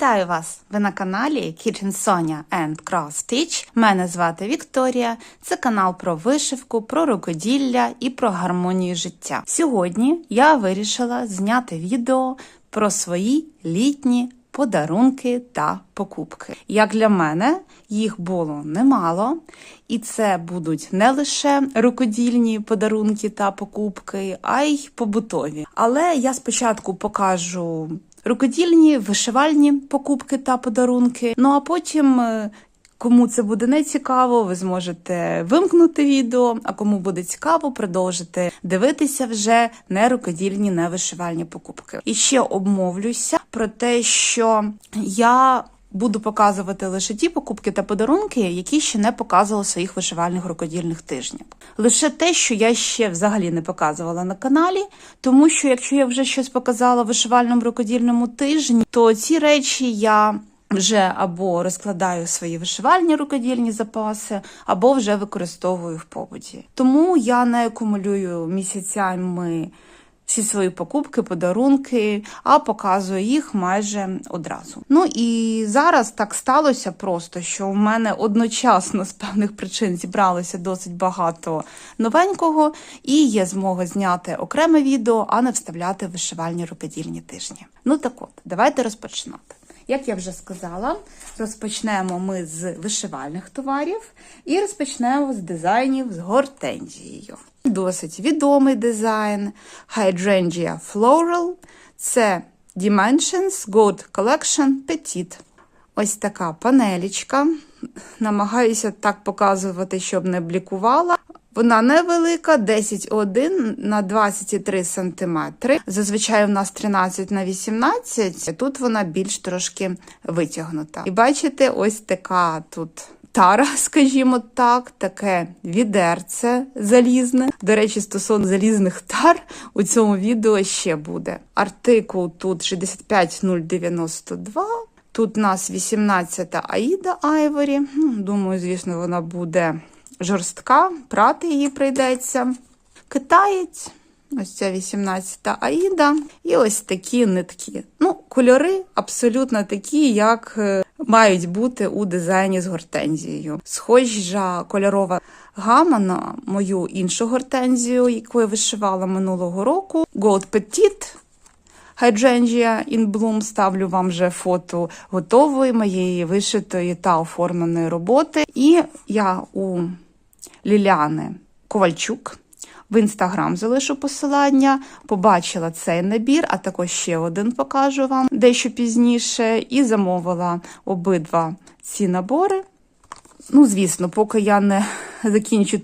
Вітаю вас! Ви на каналі Kitchen Sonia and Cross Stitch. Мене звати Вікторія. Це канал про вишивку, про рукоділля і про гармонію життя. Сьогодні я вирішила зняти відео про свої літні подарунки та покупки. Як для мене, їх було немало, і це будуть не лише рукодільні подарунки та покупки, а й побутові. Але я спочатку покажу. Рукодільні вишивальні покупки та подарунки. Ну а потім, е, кому це буде не цікаво, ви зможете вимкнути відео. А кому буде цікаво, продовжити дивитися вже не рукодільні, не вишивальні покупки. І ще обмовлюся про те, що я. Буду показувати лише ті покупки та подарунки, які ще не показувала в своїх вишивальних рукодільних тижнях. Лише те, що я ще взагалі не показувала на каналі, тому що якщо я вже щось показала в вишивальному рукодільному тижні, то ці речі я вже або розкладаю свої вишивальні рукодільні запаси, або вже використовую в побуті. Тому я не акумулюю місяцями всі свої покупки, подарунки, а показую їх майже одразу. Ну і зараз так сталося просто, що в мене одночасно з певних причин зібралося досить багато новенького, і є змога зняти окреме відео, а не вставляти вишивальні рукодільні тижні. Ну так от, давайте розпочинати. Як я вже сказала, розпочнемо ми з вишивальних товарів і розпочнемо з дизайнів з гортензією. Досить відомий дизайн Hydrangea Floral. Це Dimensions Gold Collection Petit. Ось така панелічка. Намагаюся так показувати, щоб не блікувала. Вона невелика, 10,1 на 23 см. Зазвичай у нас 13 на 18, тут вона більш трошки витягнута. І бачите, ось така тут. Тара, скажімо так, таке відерце залізне. До речі, стосовно залізних тар у цьому відео ще буде. Артикул тут 65092. Тут у нас 18-та Аїда Айворі. Думаю, звісно, вона буде жорстка, прати її прийдеться. Китаєць. Ось ця 18-та Аїда. І ось такі нитки. Ну, кольори абсолютно такі, як е, мають бути у дизайні з гортензією. Схожа кольорова гама на мою іншу гортензію, яку я вишивала минулого року. Gold Petit. Hydrangea in Bloom. Ставлю вам вже фото готової моєї вишитої та оформленої роботи. І я у Ліляни Ковальчук. В інстаграм залишу посилання, побачила цей набір, а також ще один покажу вам дещо пізніше, і замовила обидва ці набори. Ну, звісно, поки я не закінчу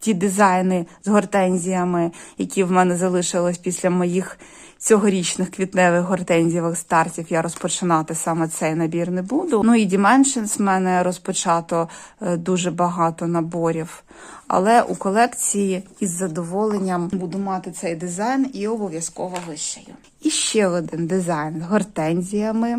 ті дизайни з гортензіями, які в мене залишились після моїх цьогорічних квітневих гортензієвих стартів, я розпочинати саме цей набір не буду. Ну і Dimensions в мене розпочато е, дуже багато наборів. Але у колекції із задоволенням буду мати цей дизайн і обов'язково вишию. І ще один дизайн з гортензіями.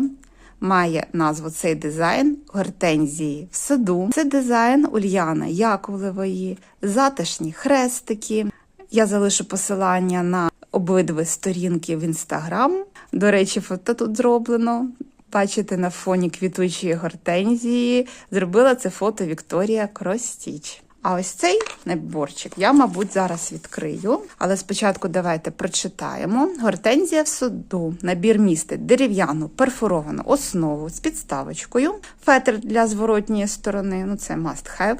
Має назву цей дизайн гортензії в саду. Це дизайн Ульяни Яковлевої, затишні хрестики. Я залишу посилання на обидві сторінки в інстаграм. До речі, фото тут зроблено. Бачите, на фоні квітучої гортензії зробила це фото Вікторія Кростіч. А ось цей наборчик я, мабуть, зараз відкрию. Але спочатку давайте прочитаємо. Гортензія в саду. Набір містить дерев'яну перфоровану основу з підставочкою, фетр для зворотньої сторони, ну це must have,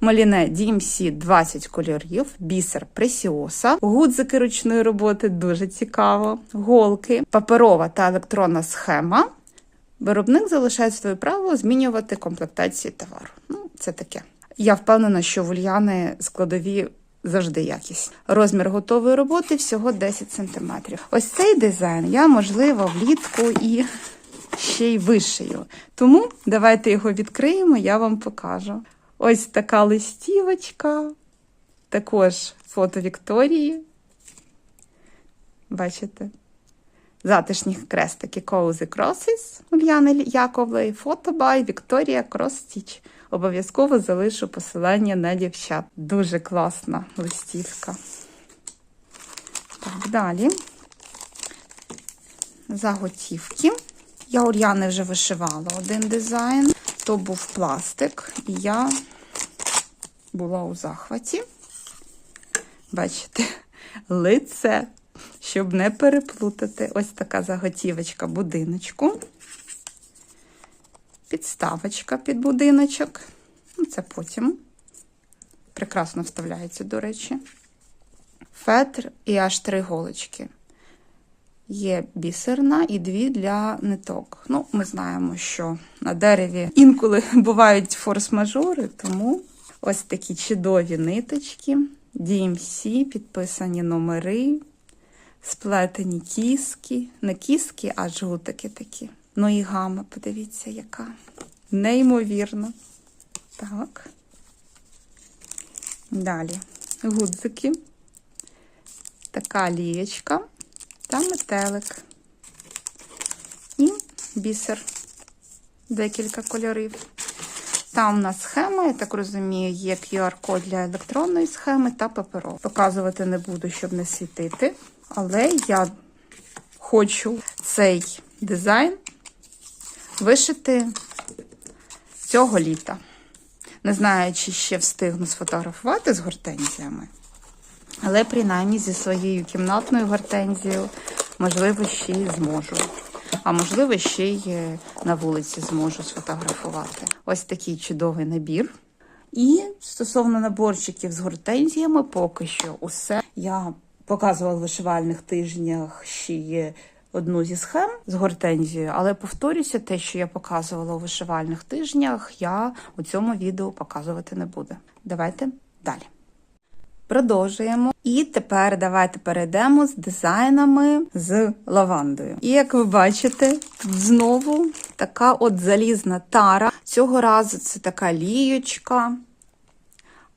маліне DMC 20 кольорів, бісер пресіоса, гудзики ручної роботи, дуже цікаво, голки, паперова та електронна схема. Виробник залишає своє право змінювати комплектації товару. Ну, це таке. Я впевнена, що в Ульяни складові завжди якість. Розмір готової роботи всього 10 см. Ось цей дизайн я, можливо, влітку і ще й вишию. Тому давайте його відкриємо, я вам покажу. Ось така листівочка, також фото Вікторії. Бачите? Затишні крестики Cozy Crosses Ульяни Яковлеї, фото бай Вікторія Кростіч. Обов'язково залишу посилання на дівчат. Дуже класна листівка. Так, далі. Заготівки. Я у Р'яни вже вишивала один дизайн, то був пластик, і я була у захваті. Бачите, лице, щоб не переплутати. Ось така заготівочка будиночку. Підставочка під будиночок. Ну, Це потім. Прекрасно вставляється, до речі. Фетр і аж три голочки. Є бісерна і дві для ниток. Ну, ми знаємо, що на дереві інколи бувають форс-мажори, тому ось такі чудові ниточки, DMC, підписані номери, сплетені кіски, не кіски, а жгутики такі. Ну і гама, подивіться, яка. Неймовірно. Так. Далі гудзики, така лієчка та метелик. І бісер, декілька кольорів. Там у нас схема, я так розумію, є QR-код для електронної схеми та паперової. Показувати не буду, щоб не світити. Але я хочу цей дизайн вишити цього літа. Не знаю, чи ще встигну сфотографувати з гортензіями. Але принаймні зі своєю кімнатною гортензією, можливо, ще й зможу. А можливо, ще й е, на вулиці зможу сфотографувати. Ось такий чудовий набір. І стосовно наборчиків з гортензіями, поки що усе. Я показувала в вишивальних тижнях ще є одну зі схем з гортензією, але повторюся, те, що я показувала у вишивальних тижнях, я у цьому відео показувати не буду. Давайте далі. Продовжуємо. І тепер давайте перейдемо з дизайнами з лавандою. І як ви бачите, тут знову така от залізна тара. Цього разу це така ліючка.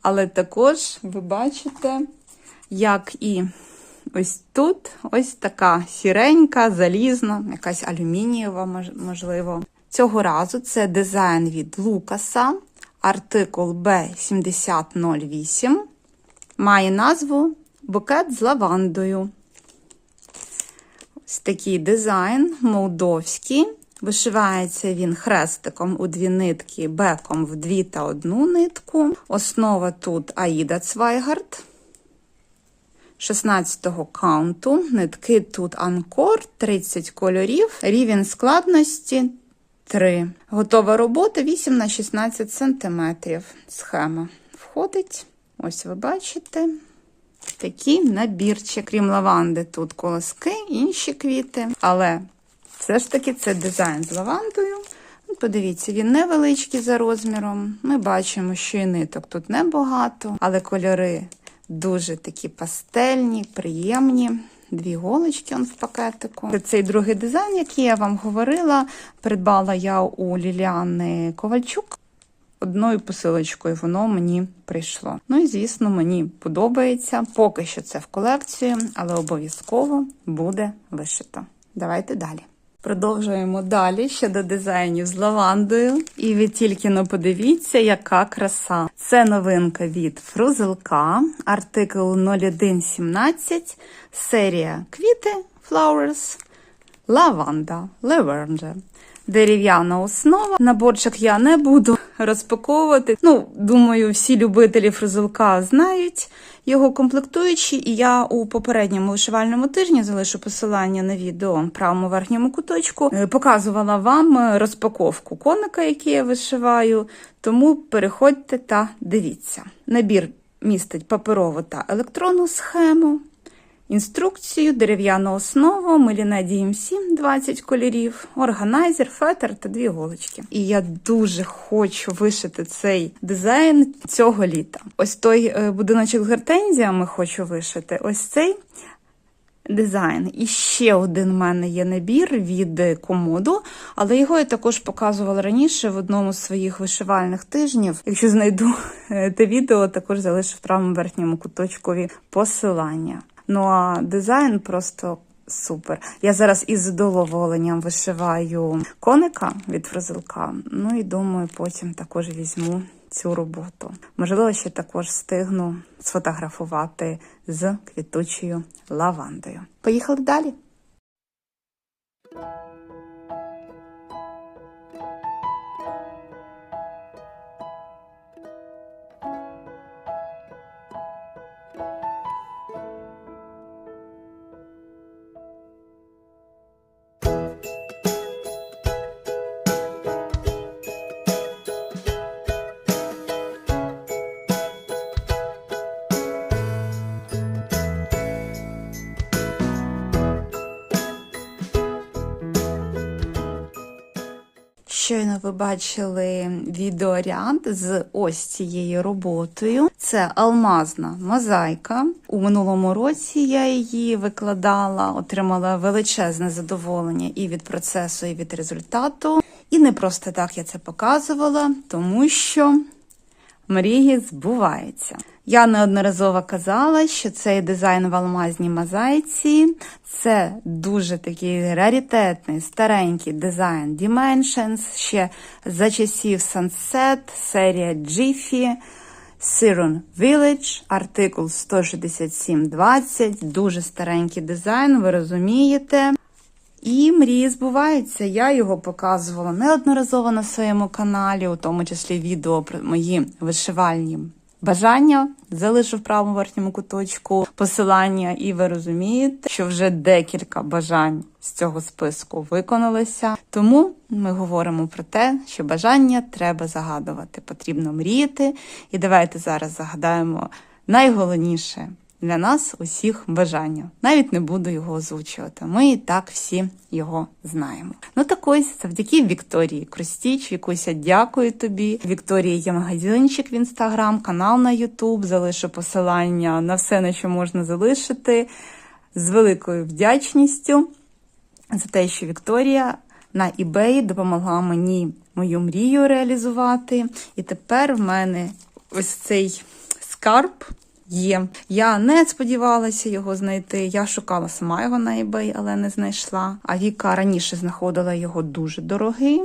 Але також ви бачите, як і ось тут ось така сіренька, залізна, якась алюмінієва, можливо. Цього разу це дизайн від Лукаса, артикул B7008 має назву букет з лавандою. Ось такий дизайн молдовський. Вишивається він хрестиком у дві нитки, беком в дві та одну нитку. Основа тут Аїда Цвайгард. 16-го каунту. Нитки тут анкор, 30 кольорів. Рівень складності 3. Готова робота 8 на 16 см. Схема входить. Ось ви бачите. Такий набірчик, крім лаванди, тут колоски, інші квіти. Але все ж таки це дизайн з лавандою. Ну, Подивіться, він невеличкий за розміром. Ми бачимо, що і ниток тут небагато, але кольори дуже такі пастельні, приємні. Дві голочки он в пакетику. Цей другий дизайн, який я вам говорила, придбала я у Ліліани Ковальчук. Одною посилочкою воно мені прийшло. Ну і звісно, мені подобається. Поки що це в колекцію, але обов'язково буде вишито. Давайте далі. Продовжуємо далі щодо дизайнів з лавандою. І ви тільки но подивіться, яка краса. Це новинка від Фрузелка, артикул 0117, серія квіти Flowers, лаванда, lavender. Дерев'яна основа. Наборчик я не буду розпаковувати. Ну, думаю, всі любителі фрузелка знають його комплектуючі, і я у попередньому вишивальному тижні залишу посилання на відео в правому верхньому куточку. е, Показувала вам розпаковку коника, який я вишиваю. Тому переходьте та дивіться. Набір містить паперову та електронну схему. Інструкцію, дерев'яну основу, миліна DMC 20 кольорів, органайзер, фетр та дві голочки. І я дуже хочу вишити цей дизайн цього літа. Ось той е, будиночок з гортензіями хочу вишити. Ось цей дизайн. І ще один в мене є набір від комоду, але його я також показувала раніше в одному з своїх вишивальних тижнів. Якщо знайду е, те відео, також залишу в правому верхньому куточкові посилання. Ну а дизайн просто супер. Я зараз із задоволенням вишиваю коника від фрузелка. Ну і думаю, потім також візьму цю роботу. Можливо, ще також встигну сфотографувати з квітучою лавандою. Поїхали далі. Щойно ви бачили відеоряд з ось цією роботою. Це алмазна мозаїка. У минулому році я її викладала, отримала величезне задоволення і від процесу, і від результату. І не просто так я це показувала, тому що мрії збуваються. Я неодноразово казала, що цей дизайн в алмазній мозаїці це дуже такий раритетний, старенький дизайн Dimensions, ще за часів Sunset, серія Jiffy, Siron Village, артикул 16720, дуже старенький дизайн, ви розумієте. І мрії збуваються. Я його показувала неодноразово на своєму каналі, у тому числі відео про мої вишивальні бажання. Залишу в правому верхньому куточку посилання, і ви розумієте, що вже декілька бажань з цього списку виконалися. Тому ми говоримо про те, що бажання треба загадувати, потрібно мріяти. І давайте зараз загадаємо найголовніше для нас усіх бажання. Навіть не буду його озвучувати. Ми і так всі його знаємо. Ну так ось, завдяки Вікторії Кростіч, Вікуся, дякую тобі. Вікторія є магазинчик в інстаграм, канал на Ютуб. Залишу посилання на все, на що можна залишити. З великою вдячністю за те, що Вікторія на eBay допомогла мені мою мрію реалізувати. І тепер в мене ось цей скарб є. Я не сподівалася його знайти. Я шукала сама його на eBay, але не знайшла. А Віка раніше знаходила його дуже дорогий.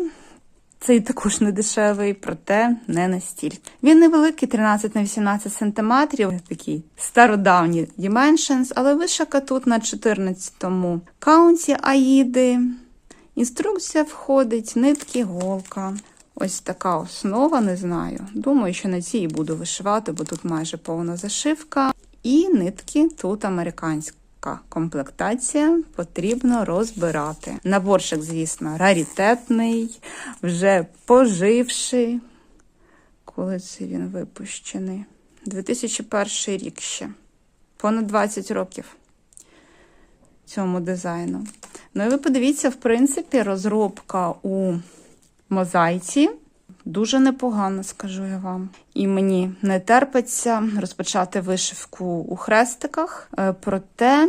Цей також не дешевий, проте не настільки. Він невеликий, 13 на 18 сантиметрів, такий стародавній Dimensions, але вишака тут на 14-му каунті Аїди. Інструкція входить, нитки, голка. Ось така основа, не знаю. Думаю, що на цій буду вишивати, бо тут майже повна зашивка. І нитки тут американська комплектація. Потрібно розбирати. Наборчик, звісно, раритетний, вже поживший. Коли це він випущений? 2001 рік ще. Понад 20 років цьому дизайну. Ну і ви подивіться, в принципі, розробка у мозаїці. Дуже непогано, скажу я вам. І мені не терпиться розпочати вишивку у хрестиках. Е, Проте,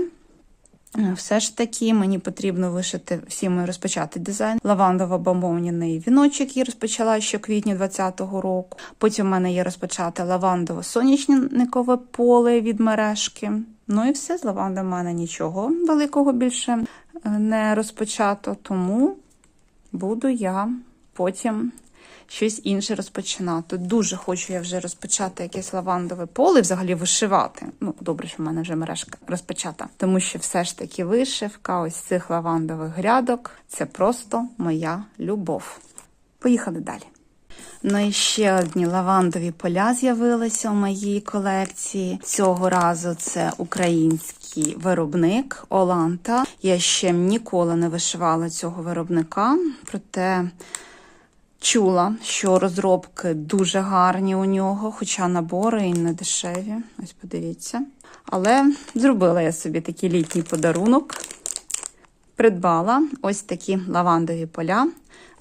е, все ж таки, мені потрібно вишити всім розпочати дизайн. Лавандово-бамовняний віночок, який розпочала ще в квітні 2020 року. Потім в мене є розпочате лавандово-сонячникове поле від мережки. Ну і все, з лаванди в мене нічого великого більше е, не розпочато, тому буду я потім щось інше розпочинати. Дуже хочу я вже розпочати якесь лавандове поле, взагалі вишивати. Ну, добре, що в мене вже мережка розпочата. Тому що все ж таки вишивка ось цих лавандових грядок це просто моя любов. Поїхали далі. Ну і ще одні лавандові поля з'явилися у моїй колекції. Цього разу це український виробник Оланта. Я ще ніколи не вишивала цього виробника, проте чула, що розробки дуже гарні у нього, хоча набори і не дешеві. Ось подивіться. Але зробила я собі такий літній подарунок. Придбала ось такі лавандові поля.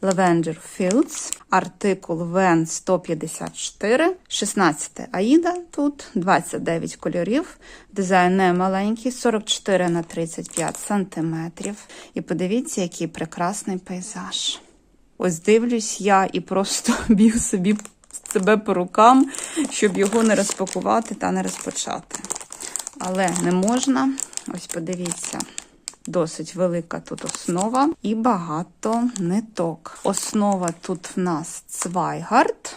Lavender Fields, артикул VN 154, 16 Аїда тут, 29 кольорів, дизайн не маленький, 44 на 35 сантиметрів. І подивіться, який прекрасний пейзаж. Ось дивлюсь я і просто б'ю собі себе по рукам, щоб його не розпакувати та не розпочати. Але не можна. Ось подивіться. Досить велика тут основа і багато ниток. Основа тут в нас цвайгард,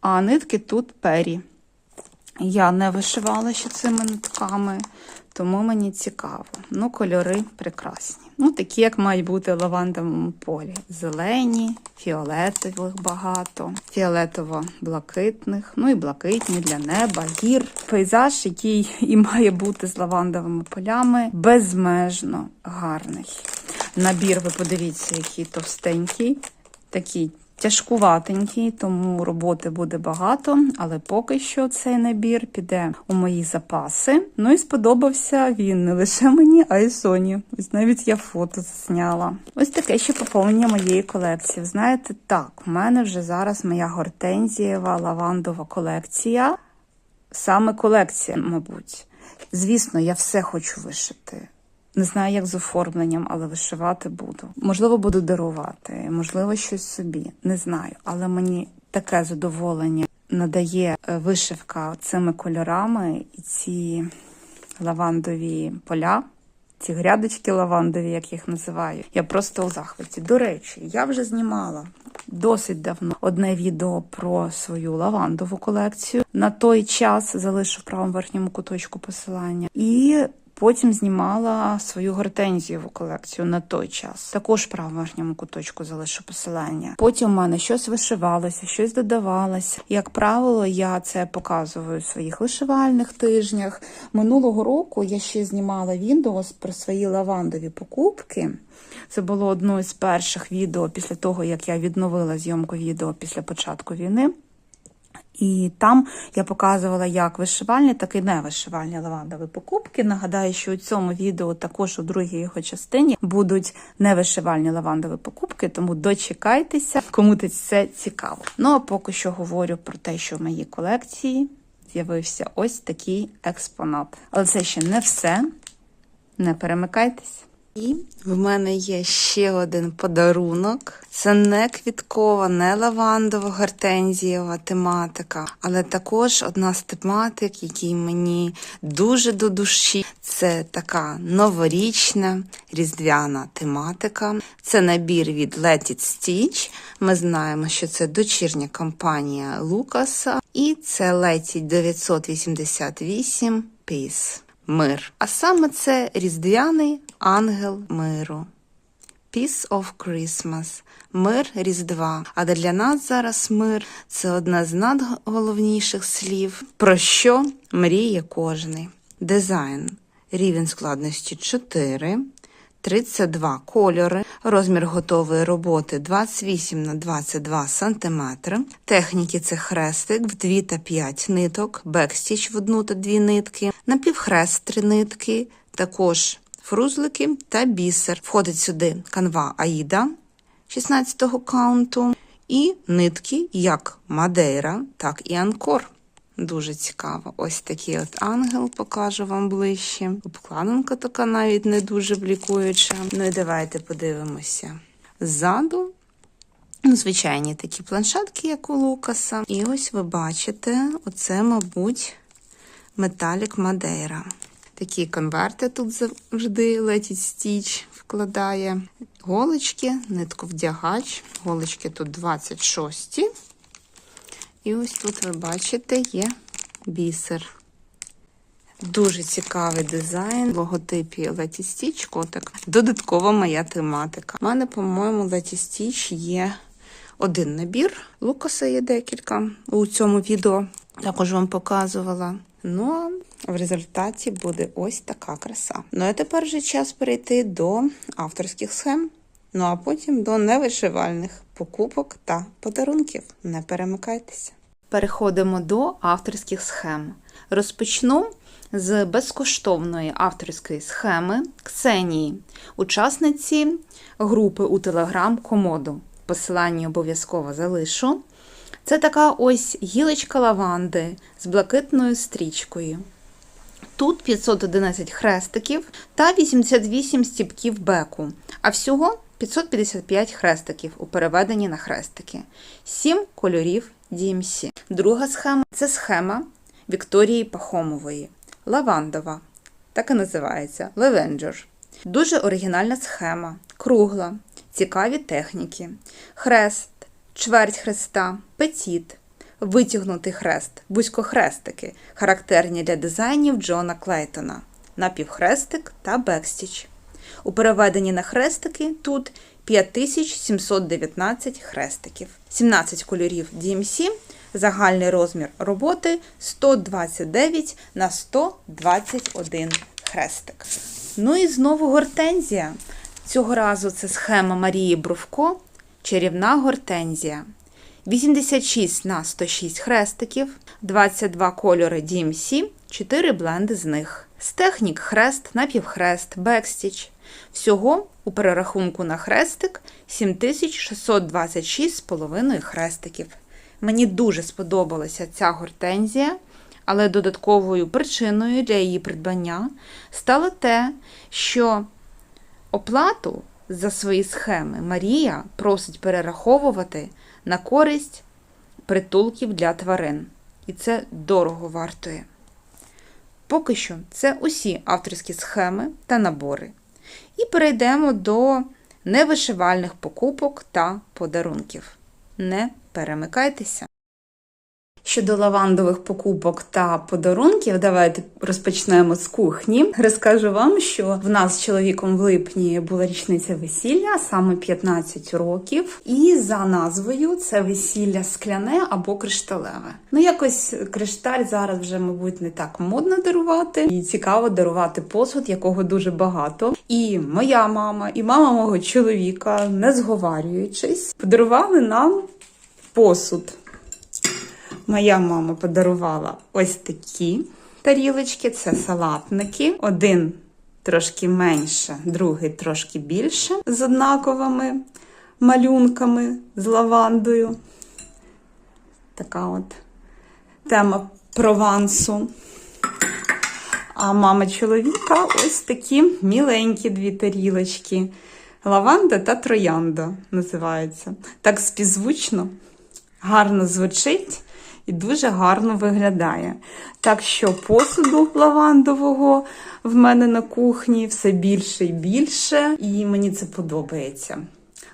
а нитки тут пері. Я не вишивала ще цими нитками, тому мені цікаво. Ну, кольори прекрасні. Ну, такі, як мають бути в лавандовому полі. Зелені, фіолетових багато, фіолетово-блакитних, ну і блакитні для неба, гір. Пейзаж, який і має бути з лавандовими полями, безмежно гарний. Набір, ви подивіться, який товстенький, такий тяжкуватенький, тому роботи буде багато, але поки що цей набір піде у мої запаси. Ну і сподобався він не лише мені, а й Соні. Ось навіть я фото зняла. Ось таке ще поповнення моєї колекції. Знаєте, так, у мене вже зараз моя гортензієва лавандова колекція. Саме колекція, мабуть. Звісно, я все хочу вишити. Не знаю, як з оформленням, але вишивати буду. Можливо, буду дарувати, можливо, щось собі. Не знаю. Але мені таке задоволення надає е, вишивка цими кольорами і ці лавандові поля. Ці грядочки лавандові, як їх називаю, я просто у захваті. До речі, я вже знімала досить давно одне відео про свою лавандову колекцію. На той час залишу в правому верхньому куточку посилання. І Потім знімала свою гортензієву колекцію на той час. Також в верхньому куточку залишу посилання. Потім в мене щось вишивалося, щось додавалося. Як правило, я це показую в своїх вишивальних тижнях. Минулого року я ще знімала відео про свої лавандові покупки. Це було одно з перших відео після того, як я відновила зйомку відео після початку війни. І там я показувала як вишивальні, так і невишивальні лавандові покупки. Нагадаю, що у цьому відео також у другій його частині будуть невишивальні лавандові покупки, тому дочекайтеся, кому це цікаво. Ну а поки що говорю про те, що в моїй колекції з'явився ось такий експонат. Але це ще не все. Не перемикайтесь. І в мене є ще один подарунок. Це не квіткова, не лавандова, гортензієва тематика, але також одна з тематик, які мені дуже до душі. Це така новорічна різдвяна тематика. Це набір від Let It Stitch. Ми знаємо, що це дочірня компанія Лукаса, і це Let It 988 Peace. Мир. А саме це різдвяний ангел миру. Peace of Christmas. Мир Різдва. А для нас зараз мир це одна з надголовніших слів, про що мріє кожний. Дизайн. Рівень складності 4. 32 кольори, розмір готової роботи 28 на 22 см. Техніки це хрестик в 2 та 5 ниток, бекстіч в 1 та 2 нитки, напівхрест 3 нитки, також фрузлики та бісер. Входить сюди канва Аїда 16-го каунту і нитки як Мадейра, так і Анкор. Дуже цікаво. Ось такий от ангел покажу вам ближче. Обкладинка така навіть не дуже блікуюча. Ну і давайте подивимося. Ззаду, ну, звичайні такі планшетки, як у Лукаса. І ось ви бачите, оце, мабуть, металік Мадейра. Такі конверти тут завжди летіть стіч вкладає. Голочки, нитку вдягач. Голочки тут 26. І ось тут ви бачите є бісер. Дуже цікавий дизайн, в логотипі Stitch котик. Додаткова моя тематика. У мене, по-моєму, Stitch є один набір. Лукаса є декілька у цьому відео. Також вам показувала. Ну, а в результаті буде ось така краса. Ну, а тепер вже час перейти до авторських схем. Ну а потім до невишивальних покупок та подарунків. Не перемикайтеся. Переходимо до авторських схем. Розпочну з безкоштовної авторської схеми Ксенії, учасниці групи у Телеграм Комоду. Посилання обов'язково залишу. Це така ось гілочка лаванди з блакитною стрічкою. Тут 511 хрестиків та 88 стіпків беку, а всього 555 хрестиків у переведенні на хрестики, 7 кольорів DMC. Друга схема це схема Вікторії Пахомової. Лавандова. Так і називається Lavender. Дуже оригінальна схема, кругла, цікаві техніки, хрест, чверть хреста, петіт, витягнутий хрест, вузькохрестики, характерні для дизайнів Джона Клейтона, напівхрестик та бекстіч. У переведенні на хрестики тут 5719 хрестиків, 17 кольорів DMC, загальний розмір роботи 129 на 121 хрестик. Ну і знову гортензія. Цього разу це схема Марії Бровко чарівна гортензія. 86 на 106 хрестиків, 22 кольори DMC, 4 бленди з них. З технік хрест, напівхрест, бекстіч. Всього у перерахунку на хрестик 7626,5 хрестиків. Мені дуже сподобалася ця гортензія, але додатковою причиною для її придбання стало те, що оплату за свої схеми Марія просить перераховувати на користь притулків для тварин. І це дорого вартує. Поки що це усі авторські схеми та набори. І перейдемо до невишивальних покупок та подарунків. Не перемикайтеся. Щодо лавандових покупок та подарунків, давайте розпочнемо з кухні. Розкажу вам, що в нас з чоловіком в липні була річниця весілля, саме 15 років, і за назвою це весілля скляне або кришталеве. Ну, якось кришталь зараз вже, мабуть, не так модно дарувати, і цікаво дарувати посуд, якого дуже багато. І моя мама, і мама мого чоловіка, не зговарюючись, подарували нам посуд. Моя мама подарувала ось такі тарілочки, це салатники. Один трошки менше, другий трошки більше, з однаковими малюнками з лавандою. Така от тема провансу. А мама чоловіка ось такі міленькі дві тарілочки. Лаванда та троянда називається. Так співзвучно, гарно звучить і дуже гарно виглядає. Так що посуду лавандового в мене на кухні все більше і більше, і мені це подобається.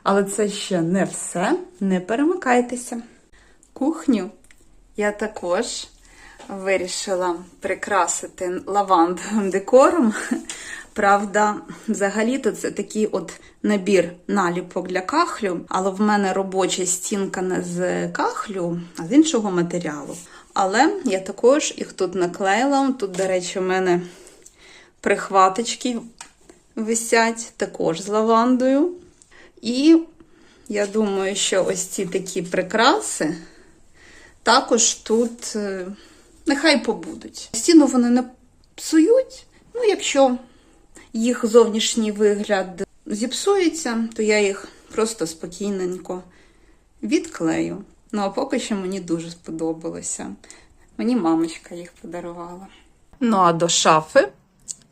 Але це ще не все. Не перемикайтеся. Кухню я також вирішила прикрасити лавандовим декором. Правда, взагалі-то це такий от набір наліпок для кахлю, але в мене робоча стінка не з кахлю, а з іншого матеріалу. Але я також їх тут наклеїла. Тут, до речі, у мене прихваточки висять також з лавандою. І я думаю, що ось ці такі прикраси також тут е, нехай побудуть. Стіну вони не псують, ну, якщо їх зовнішній вигляд зіпсується, то я їх просто спокійненько відклею. Ну, а поки що мені дуже сподобалося. Мені мамочка їх подарувала. Ну, а до шафи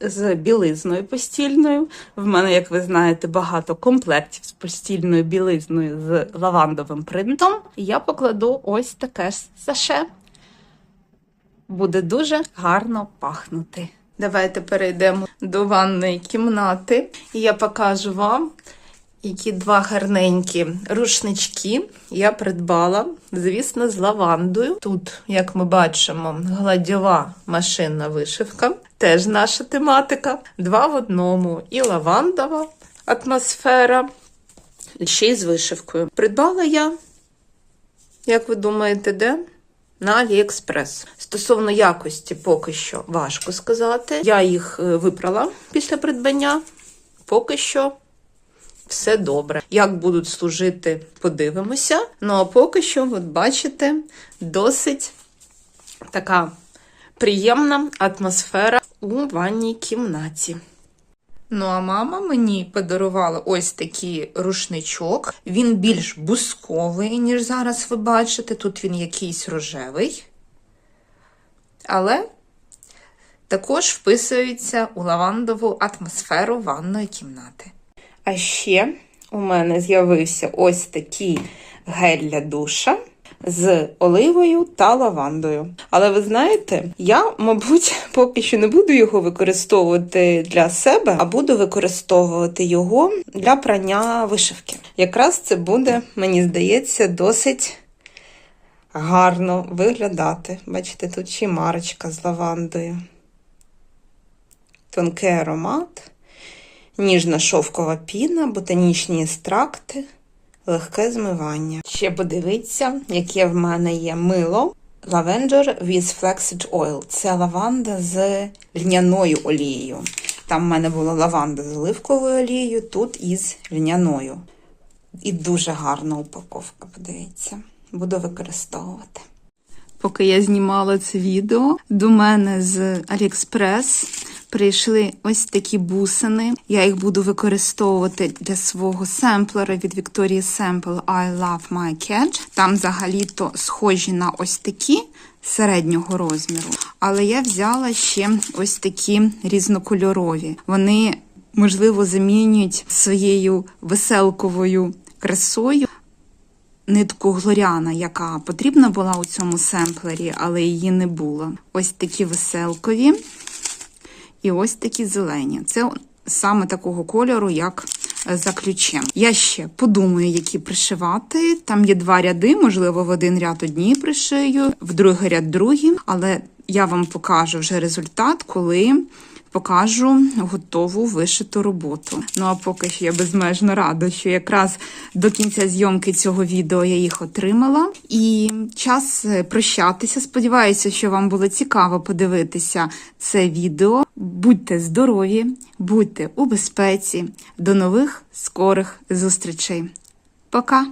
з білизною постільною. В мене, як ви знаєте, багато комплектів з постільною білизною з лавандовим принтом. Я покладу ось таке саше. Буде дуже гарно пахнути. Давайте перейдемо до ванної кімнати, і я покажу вам, які два гарненькі рушнички я придбала, звісно, з лавандою. Тут, як ми бачимо, гладьова машинна вишивка, теж наша тематика. Два в одному і лавандова атмосфера, ще й з вишивкою. Придбала я, як ви думаєте, де? На Аліекспрес. Стосовно якості, поки що важко сказати. Я їх е, випрала після придбання. Поки що все добре. Як будуть служити, подивимося. Ну а поки що, от бачите, досить така приємна атмосфера у ванній кімнаті. Ну, а мама мені подарувала ось такий рушничок. Він більш бусковий, ніж зараз ви бачите. Тут він якийсь рожевий. Але також вписується у лавандову атмосферу ванної кімнати. А ще у мене з'явився ось такий гель для душа з оливою та лавандою. Але ви знаєте, я, мабуть, поки що не буду його використовувати для себе, а буду використовувати його для прання вишивки. Якраз це буде, мені здається, досить гарно виглядати. Бачите, тут ще марочка з лавандою. Тонкий аромат, ніжна шовкова піна, ботанічні екстракти легке змивання. Ще подивіться, яке в мене є мило. Lavender with Flaxseed Oil. Це лаванда з льняною олією. Там в мене була лаванда з оливковою олією, тут із льняною. І дуже гарна упаковка, подивіться. Буду використовувати. Поки я знімала це відео, до мене з AliExpress прийшли ось такі бусини. Я їх буду використовувати для свого семплера від Victoria's Sample I Love My Cat. Там взагалі-то схожі на ось такі середнього розміру. Але я взяла ще ось такі різнокольорові. Вони, можливо, замінюють своєю веселковою красою нитку Глоріана, яка потрібна була у цьому семплері, але її не було. Ось такі веселкові і ось такі зелені. Це саме такого кольору, як е, за ключем. Я ще подумаю, які пришивати. Там є два ряди, можливо, в один ряд одні пришию, в другий ряд другі, але я вам покажу вже результат, коли покажу готову вишиту роботу. Ну а поки що я безмежно рада, що якраз до кінця зйомки цього відео я їх отримала. І час е, прощатися. Сподіваюся, що вам було цікаво подивитися це відео. Будьте здорові, будьте у безпеці. До нових скорих зустрічей. Пока!